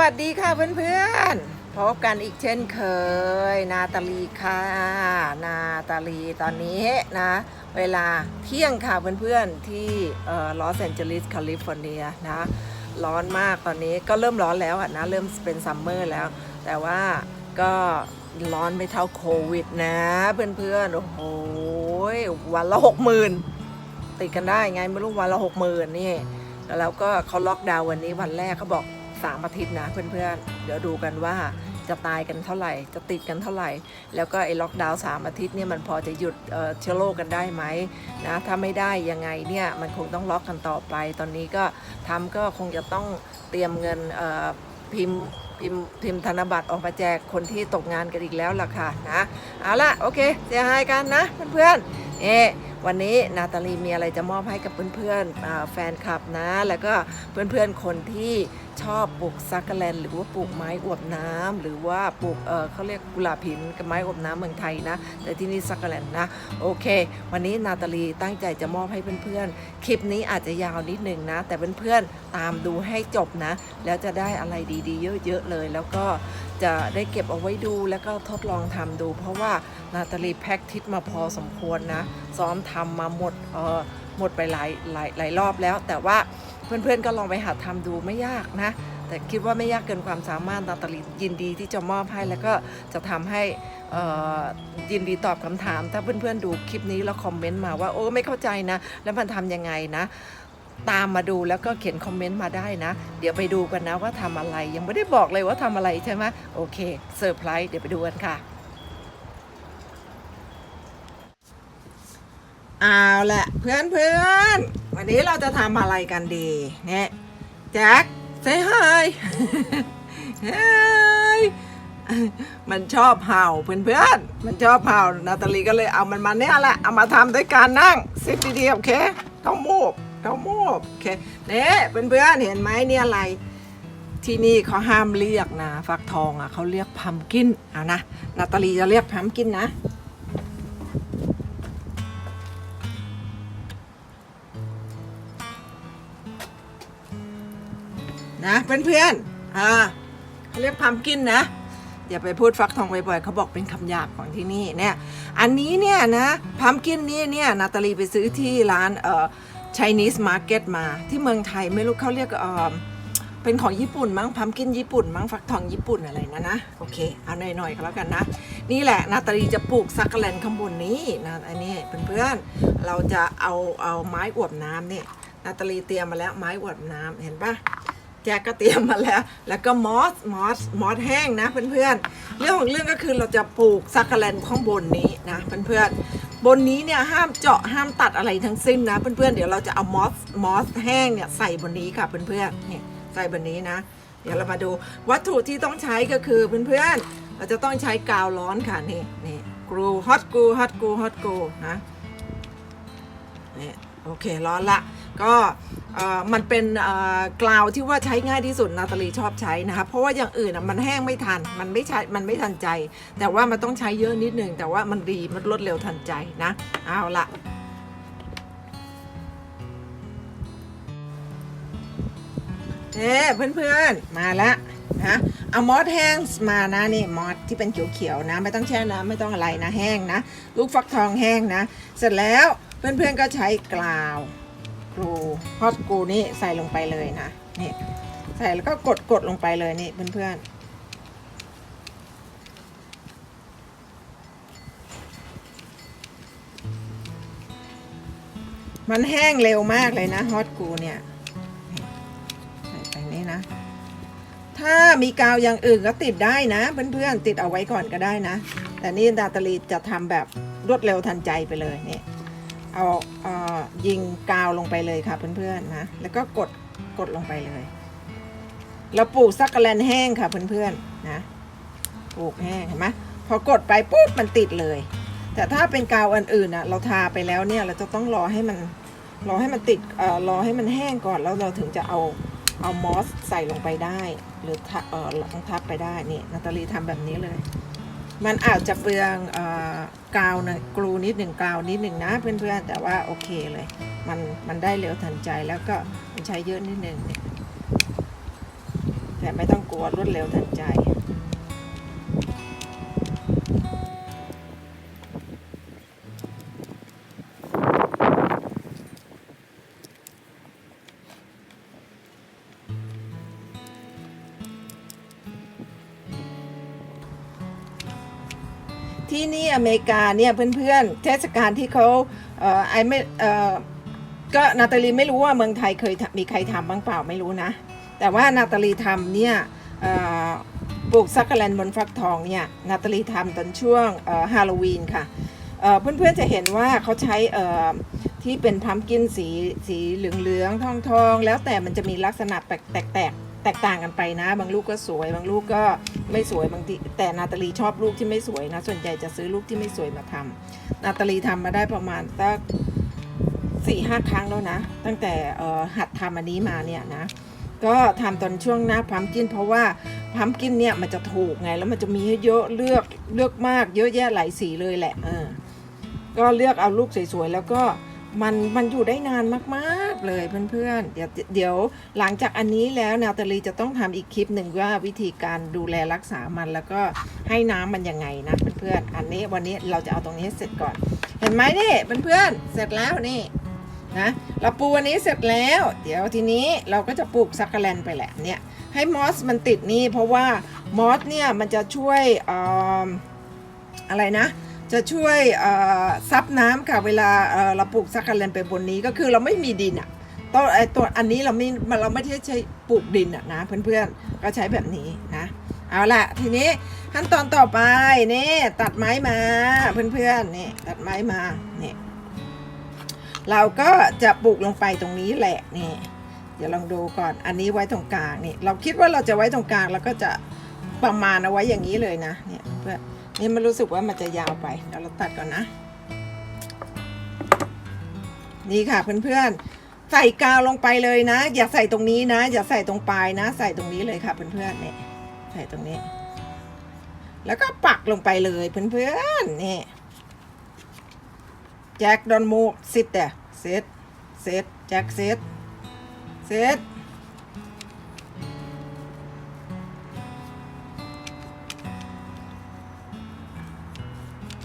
สวัสดีค่ะเพื่อนๆ พบกันอีกเช่นเคย นาตาลีค่ะ นาตาลีตอนนี้นะ เวลาเที่ยงค่ะเพื่อนๆ ที่ลอสแอนเจลิสแคลิฟอร์เนียนะ ร้อนมากตอนนี้ก็เริ่มร้อนแล้วอะนะ เริ่มเป็นซัมเมอร์แล้ว แต่ว่าก็ร้อนไม่เท่าโควิดนะเพื่อนๆ โอ้โหวันละหกหมื่นติดกันได้ไงไม่รู้วันละหกหมื่นนี่แล้วก็เขาล็อกดาวน์วันนี้วันแรกเขาบอก 3อาทิตย์นะเพื่อนๆ เดี๋ยวดูกันว่าจะตายกันเท่าไหร่ จะติดกันเท่าไหร่ แล้วก็ไอ้ล็อกดาวน์สามอาทิตย์เนี่ยมันพอจะหยุดเชื้อโรคกันได้ไหมนะ ถ้าไม่ได้ยังไงเนี่ยมันคงต้องล็อกกันต่อไป ตอนนี้ก็ทำก็คงจะต้องเตรียมเงินพิมพ์พิมพ์พิมพ์ธนบัตรออกมาแจกคนที่ตกงานกันอีกแล้วล่ะค่ะนะ เอาละโอเคเสียหายกันนะเพื่อนๆ เอ๊วันนี้นาตาลีมีอะไรจะมอบให้กับเพื่อนๆแฟนคลับนะ แล้วก็เพื่อนๆคนที่ชอบปลูกซักกแลนหรือว่าปลูกไม้อวบน้ำหรือว่าปลูกเออเขาเรียกกุหลาบหินกับไม้อวบน้ำเมืองไทยนะ แต่ที่นี่ซักกแลนนะ โอเค วันนี้นาตาลีตั้งใจจะมอบให้เพื่อนๆ คลิปนี้อาจจะยาวนิดนึงนะ แต่เพื่อนๆตามดูให้จบนะ แล้วจะได้อะไรดีๆ เยอะๆเลย แล้วก็ จะได้เก็บเอาไว้ดูแล้วก็ทดลองทำดู เพราะว่านาตาลีแพ็กทิศมาพอสมควรนะ ซ้อมทำมาหมดเออหมดไปหลายหลายหลายรอบแล้ว แต่ว่าเพื่อนๆก็ลองไปหัดทำดูไม่ยากนะ แต่คิดว่าไม่ยากเกินความสามารถนาตาลียินดีที่จะมอบให้แล้วก็จะทำให้เอ่อยินดีตอบคำถาม ถ้าเพื่อนๆดูคลิปนี้แล้วคอมเมนต์มาว่าโอ้ไม่เข้าใจนะ แล้วมันทำยังไงนะ ตามมาดูแล้วก็เขียนคอมเมนต์มาได้นะ เดี๋ยวไปดูกันนะว่าทำอะไรยังไม่ได้บอกเลยว่าทำอะไรใช่ไหมโอเคเซอร์ไพรส์เดี๋ยวไปดูกันค่ะเอาละเพื่อนเพื่อนวันนี้เราจะทำอะไรกันดีเนี่ยแจ็คเซฮายเฮ้ยมันชอบเห่าเพื่อนเพื่อนมันชอบเห่านาตาลีก็เลยเอามันมาเนี่ยแหละเอามาทำด้วยการนั่งซิดดีๆโอเคต้องมูบ ต้องมูบโอเคเนี่ยเพื่อนเพื่อนๆเห็นไหมเนี่ยอะไร ที่นี่เขาห้ามเรียกนะฟักทองอะเขาเรียกพัมกินเอานะนาตาลีจะเรียกพัมกินนะนะเพื่อนๆอ่าเขาเรียกพัมกินนะอย่าไปพูดฟักทองบ่อยๆเขาบอกเป็นคำหยาบของที่นี่เนี่ย อันนี้เนี่ยนะพัมกินนี่เนี่ยนาตาลีไปซื้อที่ร้านเอ่อ Chinese Market มาที่เมืองไทยไม่รู้เขาเรียกเออเป็นของญี่ปุ่นมั้งพัมกินญี่ปุ่นมั้งฟักทองญี่ปุ่นอะไรนะนะโอเคเอาหน่อยๆก็แล้วกันนะ นี่แหละนาตาลีจะปลูกซักแลนข้างบนนี้นะอันนี้เพื่อนๆเราจะเอาเอาไม้อวบน้ำเนี่ยนาตาลีเตรียมมาแล้วไม้อวบน้ำเห็นปะ จกก็เตรียมมาแล้ว แล้วก็มอสมอสมอสแห้งนะเพื่อนๆ เรื่องของเรื่องก็คือเราจะปลูกซักกะแลนข้างบนนี้นะเพื่อนๆ บนนี้เนี่ยห้ามเจาะห้ามตัดอะไรทั้งสิ้นนะเพื่อนๆ เดี๋ยวเราจะเอามอสมอสแห้งเนี่ยใส่บนนี้ค่ะเพื่อนๆเนี่ยใส่บนนี้นะ เดี๋ยวเรามาดูวัตถุที่ต้องใช้ก็คือเพื่อนๆ เราจะต้องใช้กาวร้อนค่ะนี่นี่กรูฮอตกรูฮอตกรูฮอตกรูนะนี่โอเคร้อนละ ก็มันเป็นกลาวที่ว่าใช้ง่ายที่สุดนาตาลีชอบใช้นะคะเพราะว่าอย่างอื่นอะมันแห้งไม่ทันมันไม่ใช้มันไม่ทันใจ แต่ว่ามันต้องใช้เยอะนิดนึงแต่ว่ามันดีมันรวดเร็วทันใจนะเอาละเอ๊เพื่อนๆ มาแล้วนะเอามอสแห้งมานะนี่มอสที่เป็นเขียวๆนะ ไม่ต้องแช่น้ำไม่ต้องอะไรนะแห้งนะ ลูกฟักทองแห้งนะ เสร็จแล้วเพื่อนๆก็ใช้กลาว รูฮอตกรูนี่ใส่ลงไปเลยนะนี่ใส่แล้วก็กดกดลงไปเลยนี่เพื่อนๆ มันแห้งเร็วมากเลยนะฮอตกรูเนี่ยใส่ไปนี่นะ ถ้ามีกาวอย่างอื่นก็ติดได้นะ เพื่อนๆ ติดเอาไว้ก่อนก็ได้นะ แต่นี่นาตาลีจะทำแบบรวดเร็วทันใจไปเลยนี่ เอาเอ่อยิงกาวลงไปเลยค่ะเพื่อนๆนะ แล้วก็กดกดลงไปเลย เราปลูกซักกะแลนแห้งค่ะเพื่อนๆนะปลูกแห้งเห็นไหมพอกดไปปุ๊บมันติดเลย แต่ถ้าเป็นกาวอันอื่นอะเราทาไปแล้วเนี่ยเราจะต้องรอให้มันรอให้มันติดเอ่อรอให้มันแห้งก่อนแล้วเราถึงจะเอาเอามอสใส่ลงไปได้ หรือทาเออลองทับไปได้นี่นาตาลีทำแบบนี้เลย มันอาจจะเปลืองกาวนะกลูนิดหนึ่งกาวนิดหนึ่งนะเพื่อนๆแต่ว่าโอเคเลย มันมันได้เร็วทันใจแล้วก็มันใช้เยอะนิดหนึ่งแต่ไม่ต้องกลัวรวดเร็วทันใจ ที่นี่อเมริกาเนี่ยเพื่อนๆ เทศกาลที่เขาเอ่อไอไม่เอ่อก็นาตาลีไม่รู้ว่าเมืองไทยเคยมีใครทำบ้างเปล่าไม่รู้นะ แต่ว่านาตาลีทำเนี่ยปลูกซักกแลนบนฟักทองเนี่ยนาตาลีทำตอนช่วงฮาโลวีนค่ะเอ่อเพื่อนๆจะเห็นว่าเขาใช้เออที่เป็นพัมกินสีสีเหลืองๆทองๆ แล้วแต่มันจะมีลักษณะแปลกแตก แตกต่างกันไปนะ บางลูกก็สวย บางลูกก็ไม่สวยบางทีแต่นาตาลีชอบลูกที่ไม่สวยนะ ส่วนใหญ่จะซื้อลูกที่ไม่สวยมาทำนาตาลีทำมาได้ประมาณสักสี่ห้าครั้งแล้วนะ ตั้งแต่หัดทำอันนี้มาเนี่ยนะก็ทำตอนช่วงหน้าพัมกิน เพราะว่าพัมกินเนี่ยมันจะถูกไงแล้วมันจะมีเยอะเลือกเลือกมากเยอะแยะหลายสีเลยแหละเออก็เลือกเอาลูกสวยๆแล้วก็ มันมันอยู่ได้นานมากๆเลยเพื่อนๆ เดี๋ยวเดี๋ยวหลังจากอันนี้แล้วนาตาลีจะต้องทำอีกคลิปหนึ่งว่าวิธีการดูแลรักษามันแล้วก็ให้น้ำมันยังไงนะเพื่อนๆ อันนี้วันนี้เราจะเอาตรงนี้เสร็จก่อน เห็นไหมนี่เพื่อนๆ เสร็จแล้วนี่นะเราปูอันนี้เสร็จแล้ว เดี๋ยวทีนี้เราก็จะปลูกซักกะแลนไปแหละเนี่ยให้มอสมันติดนี่เพราะว่ามอสเนี่ยมันจะช่วยอ่ออะไรนะ จะช่วยซับน้ำค่ะเวลาเราปลูกซักกะแลนไปบนนี้ก็คือเราไม่มีดินอะต้นไอตัวอันนี้เราไม่เราไม่ได้ใช้ปลูกดินอะนะเพื่อนๆก็ใช้แบบนี้นะเอาละทีนี้ขั้นตอนต่อไปนี่ตัดไม้มาเพื่อนๆนี่ตัดไม้มานี่เราก็จะปลูกลงไปตรงนี้แหละนี่เดี๋ยวลองดูก่อนอันนี้ไว้ตรงกลางนี่เราคิดว่าเราจะไว้ตรงกลางแล้วก็จะประมาณเอาไว้อย่างนี้เลยนะเนี่ยเพื่อน นี่มันรู้สึกว่ามันจะยาวไปเดี๋ยวเราตัดก่อนนะ นี่ค่ะเพื่อนๆ ใส่กาวลงไปเลยนะ อย่าใส่ตรงนี้นะ อย่าใส่ตรงปลายนะ ใส่ตรงนี้เลยค่ะเพื่อนๆเนี่ยใส่ตรงนี้ แล้วก็ปักลงไปเลยเพื่อนๆนี่แจ็คดอนมูซิตแต่เซตเซตแจ็คเซตเซต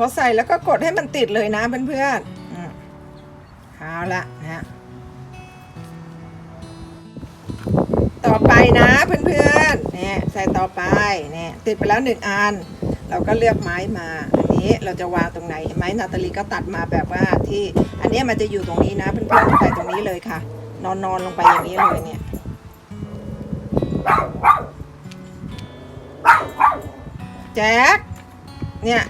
อใส่แล้วก็กดให้มันติดเลยนะเพื่อนๆอืมเอาละนะต่อไปนะเพื่อนๆเนี่ยใส่ต่อไปเนี่ยติดไปแล้วหนึ่งอัน เราก็เลือกไม้มาอันนี้เราจะวางตรงไหนไม้นาตาลีก็ตัดมาแบบว่าที่อันนี้มันจะอยู่ตรงนี้นะเพื่อนๆใส่ตรงนี้เลยค่ะ นอนนอนลงไปอย่างนี้เลยเนี่ยแจ็คเนี่ย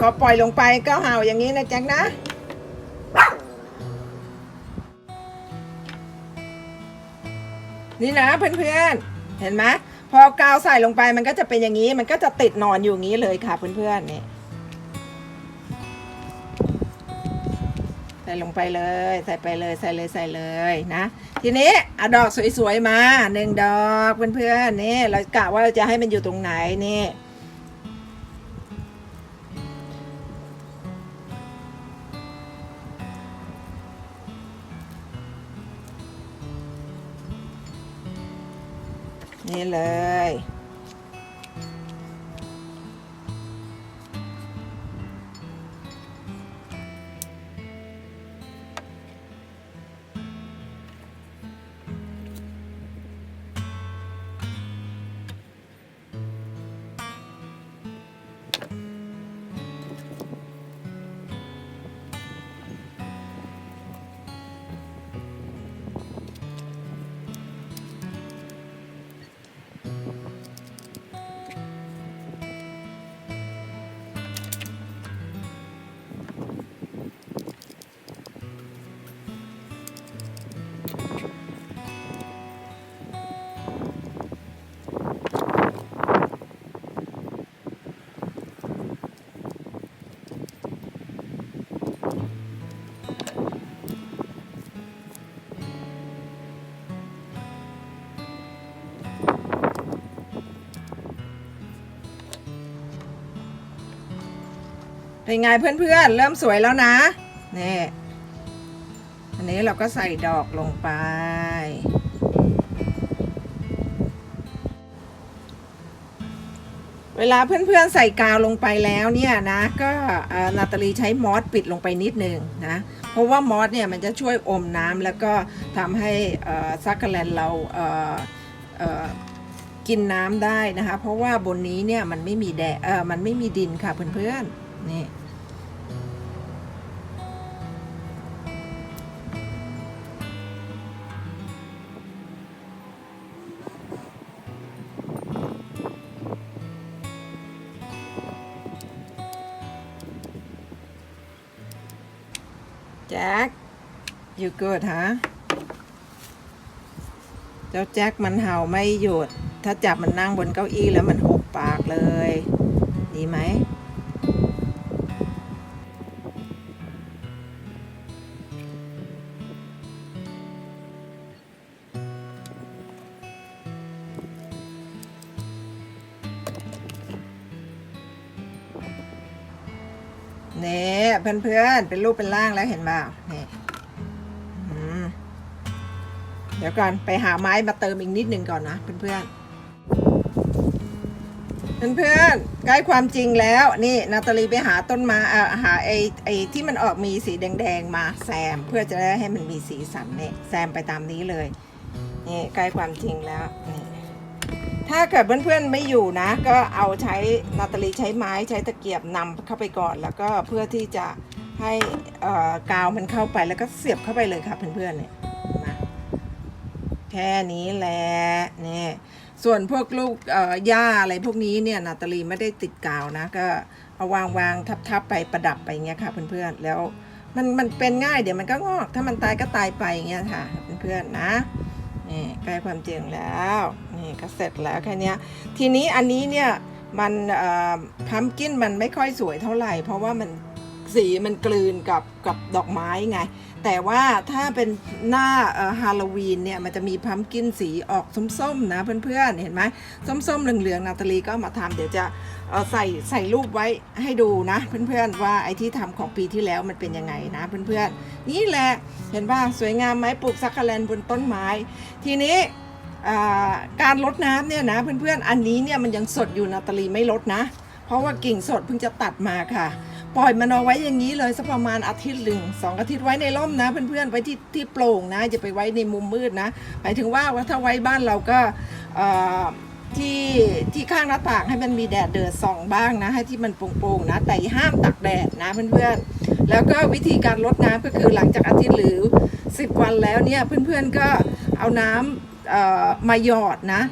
พอปล่อยลงไปก็เห่าอย่างนี้นะแจ็คนะ นี่นะเพื่อนๆ เห็นไหมพอกาวใส่ลงไปมันก็จะเป็นอย่างนี้ มันก็จะติดนอนอยู่อย่างนี้เลยค่ะเพื่อนๆนี่ใส่ลงไปเลย ใส่ไปเลยใส่เลยใส่เลยนะ ทีนี้เอาดอกสวยๆมาหนึ่งดอกเพื่อนๆนี่เรากะว่าเราจะให้มันอยู่ตรงไหนนี่ นี่เลย เป็นไงเพื่อนๆ เริ่มสวยแล้วนะนี่อันนี้เราก็ใส่ดอกลงไป เวลาเพื่อนๆใส่กาวลงไปแล้วเนี่ยนะก็นาตาลีใช้มอสปิดลงไปนิดนึงนะเพราะว่ามอสเนี่ยมันจะช่วยอมน้ำแล้วก็ทำให้ซักกอร์แลนเรากินน้ำได้นะคะ เพราะว่าบนนี้เนี่ยมันไม่มีแดดเออมันไม่มีดินค่ะเพื่อนๆนี่ จ็คอยู่เกิดฮะ เจ้าแจ็คมันเห่าไม่หยุด ถ้าจับมันนั่งบนเก้าอี้แล้วมันหุบปากเลย ดีไหม นี่เพื่อนๆเป็นรูปเป็นร่างแล้วเห็นเปล่านี่อืมเดี๋ยวก่อนไปหาไม้มาเติมอีกนิดหนึ่งก่อนนะเพื่อนๆเพื่อนๆใกล้ความจริงแล้วนี่นาตาลีไปหาต้นไมาอ่าหาไอ้ไอ้ที่มันออกมีสีแดงๆมาแซม เพื่อจะได้ให้มันมีสีสันเนี่ยแซมไปตามนี้เลยนี่ใกล้ความจริงแล้วนี่ ถ้าเกิดเพื่อนๆไม่อยู่นะ ก็เอาใช้นาตาลีใช้ไม้ใช้ตะเกียบนำเข้าไปก่อน แล้วก็เพื่อที่จะให้กาวมันเข้าไปแล้วก็เสียบเข้าไปเลยค่ะเพื่อนๆเนี่ยมาแค่นี้แหละนี่ส่วนพวกลูกหญ้าอะไรพวกนี้เนี่ยนาตาลีไม่ได้ติดกาวนะ ก็เอาวางวางทับๆไปประดับไปเงี้ยค่ะเพื่อนๆแล้วมันมันเป็นง่ายเดี๋ยวมันก็งอก ถ้ามันตายก็ตายไปเงี้ยค่ะเพื่อนๆนะ นี่ใกล้ความจริงแล้วนี่ก็เสร็จแล้วแค่นี้ทีนี้อันนี้เนี่ยมันพัมกินมันไม่ค่อยสวยเท่าไหร่ เพราะว่ามันสีมันกลืนกับกับดอกไม้ไง แต่ว่าถ้าเป็นหน้าฮาโลวีนเนี่ยมันจะมีพัมกินสีออกส้มๆนะเพื่อนๆ เห็นไหมส้มๆเหลืองๆนาตาลีก็มาทำเดี๋ยวจะใส่ใส่รูปไว้ให้ดูนะเพื่อนๆว่าไอ้ที่ทำของปีที่แล้วมันเป็นยังไงนะเพื่อนๆ นี่แหละเห็นป่ะสวยงามไหมปลูกซักคาแลนบนต้นไม้ ทีนี้การลดน้ำเนี่ยนะเพื่อนๆ อันนี้เนี่ยมันยังสดอยู่นาตาลีไม่ลดนะ เพราะว่ากิ่งสดเพิ่งจะตัดมาค่ะ ปล่อยมันเอาไว้อย่างนี้เลยสักประมาณอาทิตย์หนึ่งสองอาทิตย์ไว้ในร่มนะเพื่อนๆไว้ที่ที่โปร่งนะอย่าไปไว้ในมุมมืดนะหมายถึงว่าถ้าไว้บ้านเราก็ที่ที่ข้างหน้าต่างให้มันมีแดดเดือดส่องบ้างนะให้ที่มันโปร่งๆนะ แต่ห้ามตักแดดนะเพื่อนๆแล้วก็วิธีการลดน้ำก็คือหลังจากอาทิตย์หรือ 10 วันแล้วเนี่ยเพื่อนๆก็เอาน้ำมาหยอดนะ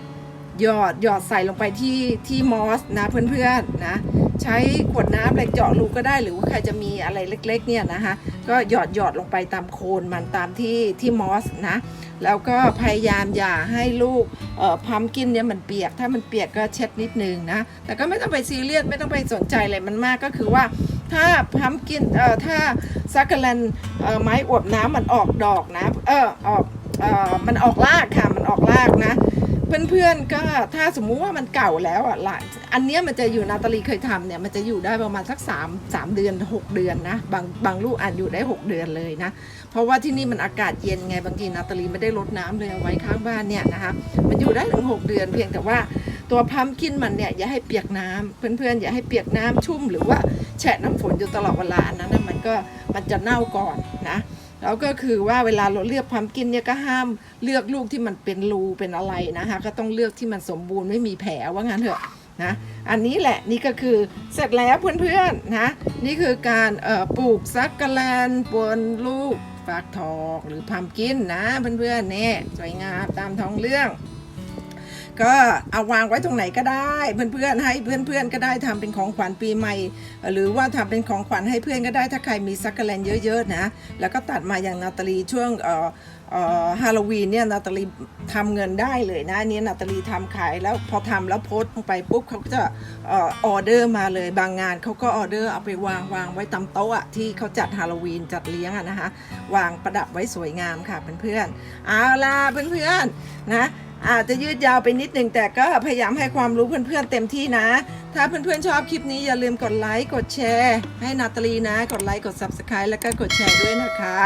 หยอดหยอดใส่ลงไปที่ที่มอสนะเพื่อนๆนะ ใช้ขวดน้ำอะไรเจาะรูก็ได้หรือว่าใครจะมีอะไรเล็กๆเนี่ยนะคะ ก็หยอดหยอดลงไปตามโคนมันตามที่ที่มอสนะ แล้วก็พยายามอย่าให้ลูกเอ่อพัมกินเนี่ยมันเปียก ถ้ามันเปียกก็เช็ดนิดนึงนะ แต่ก็ไม่ต้องไปซีเรียสไม่ต้องไปสนใจอะไรมันมากก็คือว่าถ้าพัมกินเอ่อถ้าซักเกอร์แลนเอ่อไม้อวบน้ำมันออกดอกนะเออออกเอ่อมันออกรากค่ะมันออกรากนะ เพื่อนๆก็ถ้าสมมุติว่ามันเก่าแล้วอะละอันเนี้ยมันจะอยู่นาตาลีเคยทำเนี่ยมันจะอยู่ได้ประมาณสัก3 3เดือน 6 เดือนนะบางบางลูกอาจอยู่ได้ 6 เดือนเลยนะ เพราะว่าที่นี่มันอากาศเย็นไงบางทีนาตาลีไม่ได้รดน้ำเลยเอาไว้ข้างบ้านเนี่ยนะคะมันอยู่ได้ถึง6เดือนเพียงแต่ว่าตัวพัมกินมันเนี่ยอย่าให้เปียกน้ำเพื่อนๆอย่าให้เปียกน้ำชุ่มหรือว่าแฉะน้ำฝนอยู่ตลอดเวลานนั้นนะมันก็มันจะเน่าก่อนนะ แล้วก็คือว่าเวลาเราเลือกพัมกินเนี่ยก็ห้ามเลือกลูกที่มันเป็นรูเป็นอะไรนะคะก็ต้องเลือกที่มันสมบูรณ์ไม่มีแผลว่างั้นเถอะนะอันนี้แหละนี่ก็คือเสร็จแล้วเพื่อนๆนะนี่คือการปลูกซักกะแลนบนลูกฟักทองหรือพัมกินนะเพื่อนๆเนี่ยสวยงามตามท้องเรื่อง ก็เอาวางไว้ตรงไหนก็ได้ เพื่อนๆให้เพื่อนๆก็ได้ทำเป็นของขวัญปีใหม่ หรือว่าทำเป็นของขวัญให้เพื่อนก็ได้ถ้าใครมีซักเกอร์แลนเยอะๆนะแล้วก็ตัดมาอย่างนาตาลีช่วงเอ่อฮาโลวีนเนี่ยนาตาลีทำเงินได้เลยนะนี้นาตาลีทำขายแล้วพอทำแล้วโพสต์ลงไปปุ๊บเขาก็จะออเดอร์มาเลยบางงานเขาก็ออเดอร์เอาไปวางวางไว้ตามโต๊ะอะที่เขาจัดฮาโลวีนจัดเลี้ยงอะนะคะวางประดับไว้สวยงามค่ะเพื่อนๆเอาล่ะเพื่อนๆนะ อาจจะยืดยาวไปนิดหนึ่งแต่ก็พยายามให้ความรู้เพื่อนๆเต็มที่นะ ถ้าเพื่อนๆชอบคลิปนี้อย่าลืมกดไลค์กดแชร์ ให้นาตาลีนะ กดไลค์กด subscribe แล้วก็กดแชร์ด้วยนะคะ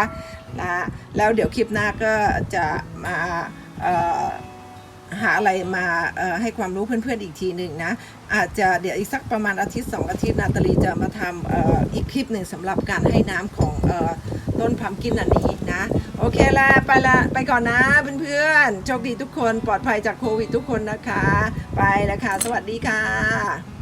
นะแล้วเดี๋ยวคลิปหน้าก็จะมาหาอะไรมาให้ความรู้เพื่อนๆอีกทีหนึ่งนะ อาจจะเดี๋ยวอีกสักประมาณอาทิตย์สองอาทิตย์นาตาลีจะมาทำออีกคลิปหนึ่งสำหรับการให้น้ำของออต้นพัมกินอันนี้นะ โอเคละไปละไปก่อนนะเพื่อนๆโชคดีทุกคนปลอดภัยจากโควิดทุกคนนะคะ ไปแล้วค่ะ สวัสดีค่ะ